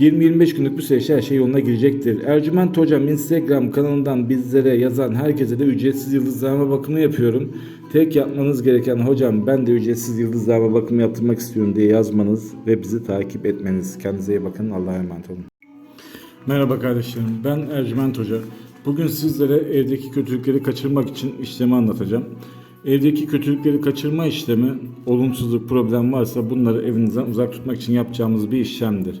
20-25 günlük bir süreçte her şey yoluna girecektir. Ercüment Hocam Instagram kanalından bizlere yazan herkese de ücretsiz yıldızlama bakımı yapıyorum. Tek yapmanız gereken hocam ben de ücretsiz yıldızlama bakımı yaptırmak istiyorum diye yazmanız ve bizi takip etmeniz. Kendinize iyi bakın. Allah'a emanet olun. Merhaba kardeşlerim. Ben Ercüment Hoca. Bugün sizlere evdeki kötülükleri kaçırmak için işlemi anlatacağım. Evdeki kötülükleri kaçırma işlemi, olumsuzluk, problem varsa bunları evinizden uzak tutmak için yapacağımız bir işlemdir.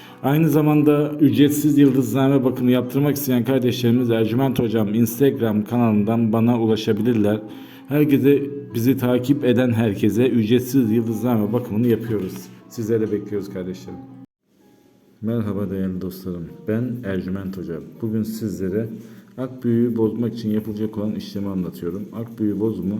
Aynı zamanda ücretsiz yıldızlame bakımı yaptırmak isteyen kardeşlerimiz Ercüment Hocam Instagram kanalından bana ulaşabilirler. Herkese bizi takip eden herkese ücretsiz yıldızlame bakımını yapıyoruz. Sizleri bekliyoruz kardeşlerim. Merhaba değerli dostlarım. Ben Ercüment Hoca. Bugün sizlere ak büyüğü bozmak için yapılacak olan işlemi anlatıyorum. Ak büyüğü bozumu